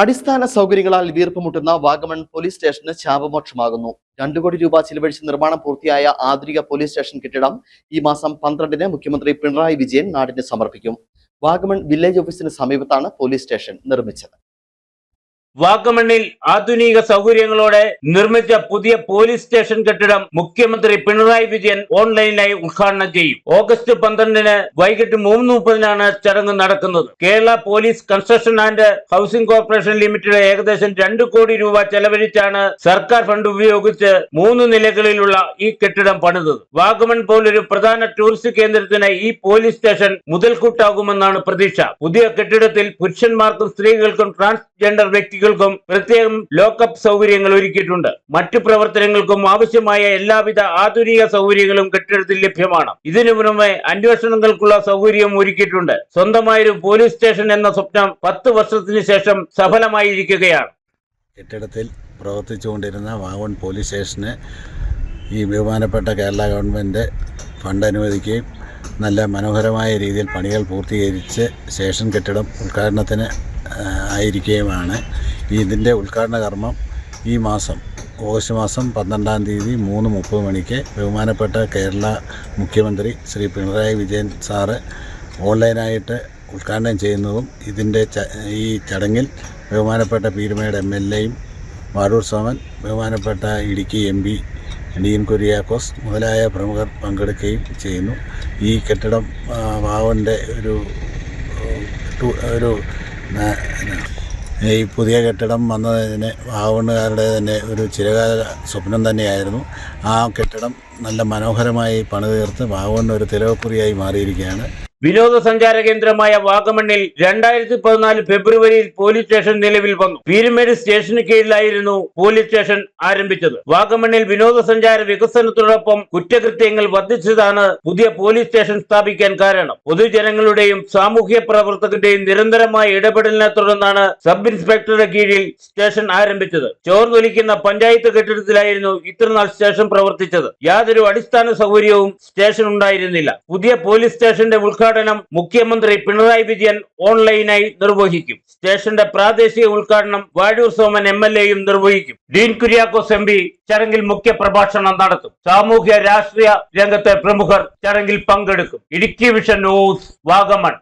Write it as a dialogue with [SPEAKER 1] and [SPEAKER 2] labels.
[SPEAKER 1] അടിസ്ഥാന സൗകര്യങ്ങളാൽ വീർപ്പുമുട്ടുന്ന വാഗമൺ പോലീസ് സ്റ്റേഷന് ശാപമോക്ഷമാകുന്നു. രണ്ടു കോടി രൂപ ചിലവഴിച്ച് നിർമ്മാണം പൂർത്തിയായ ആധുനിക പോലീസ് സ്റ്റേഷൻ കെട്ടിടം ഈ മാസം പന്ത്രണ്ടിന് മുഖ്യമന്ത്രി പിണറായി വിജയൻ നാടിന് സമർപ്പിക്കും. വാഗമൺ വില്ലേജ് ഓഫീസിന് സമീപത്താണ് പോലീസ് സ്റ്റേഷൻ നിർമ്മിച്ചത്.
[SPEAKER 2] വാഗമണ്ണിൽ ആധുനിക സൗകര്യങ്ങളോടെ നിർമ്മിച്ച പുതിയ പോലീസ് സ്റ്റേഷൻ കെട്ടിടം മുഖ്യമന്ത്രി പിണറായി വിജയൻ ഓൺലൈനായി ഉദ്ഘാടനം ചെയ്യും. ഓഗസ്റ്റ് പന്ത്രണ്ടിന് വൈകിട്ട് മൂന്ന് മുപ്പതിനാണ് ചടങ്ങ് നടക്കുന്നത്. Kerala police construction and housing corporation limited ഏകദേശം രണ്ട് കോടി രൂപ ചെലവഴിച്ചാണ് സർക്കാർ ഫണ്ട് ഉപയോഗിച്ച് മൂന്ന് നിലകളിലുള്ള ഈ കെട്ടിടം പണിതത്. വാഗമൺ പോലൊരു പ്രധാന ടൂറിസ്റ്റ് കേന്ദ്രത്തിന് ഈ പോലീസ് സ്റ്റേഷൻ മുതൽക്കൂട്ടാകുമെന്നാണ് പ്രതീക്ഷ. പുതിയ കെട്ടിടത്തിൽ പുരുഷന്മാർക്കും സ്ത്രീകൾക്കും ട്രാൻസ്ജെൻഡർ വ്യക്തികൾക്കും പ്രത്യേകം ലോക്കപ്പ് സൗകര്യങ്ങൾ ഒരുക്കിയിട്ടുണ്ട്. മറ്റു പ്രവർത്തനങ്ങൾക്കും ആവശ്യമായ എല്ലാവിധ ആധുനിക സൗകര്യങ്ങളും കെട്ടിടത്തിൽ ലഭ്യമാണ്. ഇതിനു പുറമെ അന്വേഷണങ്ങൾക്കുള്ള സൗകര്യം ഒരുക്കിയിട്ടുണ്ട്. സ്വന്തമായൊരു പോലീസ് സ്റ്റേഷൻ എന്ന സ്വപ്നം പത്ത് വർഷത്തിന് ശേഷം സഫലമായിരിക്കുകയാണ്.
[SPEAKER 3] കെട്ടിടത്തിൽ പ്രവർത്തിച്ചുകൊണ്ടിരുന്ന വാഗൺ പോലീസ് സ്റ്റേഷന് ഈ ബഹുമാനപ്പെട്ട കേരള ഗവൺമെന്റ് ഫണ്ട് അനുവദിക്കുകയും നല്ല മനോഹരമായ രീതിയിൽ പണികൾ പൂർത്തീകരിച്ച് സ്റ്റേഷൻ കെട്ടിടം ഉദ്ഘാടനത്തിന് ആയിരിക്കുകയുമാണ്. ഇതിന്റെ ഉദ്ഘാടന കർമ്മം ഈ മാസം ഓഗസ്റ്റ് മാസം പന്ത്രണ്ടാം തീയതി മൂന്ന് മുപ്പത് മണിക്ക് ബഹുമാനപ്പെട്ട കേരള മുഖ്യമന്ത്രി ശ്രീ പിണറായി വിജയൻ സാറ് ഓൺലൈനായിട്ട് ഉദ്ഘാടനം ചെയ്യുന്നതും ഇതിന്റെ ഈ ചടങ്ങിൽ ബഹുമാനപ്പെട്ട പീരുമേട് എം എൽ എയും വാരൂർ സോമൻ ബഹുമാനപ്പെട്ട ഇടുക്കി എം പി ഡീൻ കുര്യാക്കോസ് മുതലായ പ്രമുഖർ പങ്കെടുക്കുകയും ചെയ്യുന്നു. ഈ കെട്ടിടം വാവന്റെ ഒരു ഒരു ഈ പുതിയ കെട്ടിടം വന്നതിന് ആവണ്ണുകാരുടെ തന്നെ ഒരു ചിരകാല സ്വപ്നം തന്നെയായിരുന്നു. ആ കെട്ടിടം നല്ല മനോഹരമായി പണിതീർത്ത് വാവണ്ണ ഒരു തിലവക്കുറിയായി മാറിയിരിക്കുകയാണ്.
[SPEAKER 2] വിനോദസഞ്ചാര കേന്ദ്രമായ വാഗമണ്ണിൽ രണ്ടായിരത്തി പതിനാല് ഫെബ്രുവരിയിൽ പോലീസ് സ്റ്റേഷൻ നിലവിൽ വന്നു. പീരുമേട് സ്റ്റേഷന് കീഴിലായിരുന്നു പോലീസ് സ്റ്റേഷൻ ആരംഭിച്ചത്. വാഗമണ്ണിൽ വിനോദസഞ്ചാര വികസനത്തോടൊപ്പം കുറ്റകൃത്യങ്ങൾ വർദ്ധിച്ചതാണ് പുതിയ പോലീസ് സ്റ്റേഷൻ സ്ഥാപിക്കാൻ കാരണം. പൊതുജനങ്ങളുടെയും സാമൂഹ്യ പ്രവർത്തകരുടെയും നിരന്തരമായ ഇടപെടലിനെ തുടർന്നാണ് സബ് ഇൻസ്പെക്ടറുടെ കീഴിൽ സ്റ്റേഷൻ ആരംഭിച്ചത്. ചോർന്നൊലിക്കുന്ന പഞ്ചായത്ത് കെട്ടിടത്തിലായിരുന്നു ഇത്രനാൾ സ്റ്റേഷൻ പ്രവർത്തിച്ചത്. യാതൊരു അടിസ്ഥാന സൗകര്യവും സ്റ്റേഷൻ ഉണ്ടായിരുന്നില്ല പുതിയ പോലീസ് സ്റ്റേഷന്റെ ഉദ്ഘാടനം മുഖ്യമന്ത്രി പിണറായി വിജയൻ ഓൺലൈനായി നിർവഹിക്കും. സ്റ്റേഷന്റെ പ്രാദേശിക ഉദ്ഘാടനം വാഴൂർ സോമൻ എം എൽ എയും നിർവഹിക്കും. ഡീൻ കുര്യാക്കോസ് എം പി ചടങ്ങിൽ മുഖ്യ പ്രഭാഷണം നടത്തും. സാമൂഹ്യ രാഷ്ട്രീയ രംഗത്തെ പ്രമുഖർ ചടങ്ങിൽ പങ്കെടുക്കും. Idukki vision news Vagamon.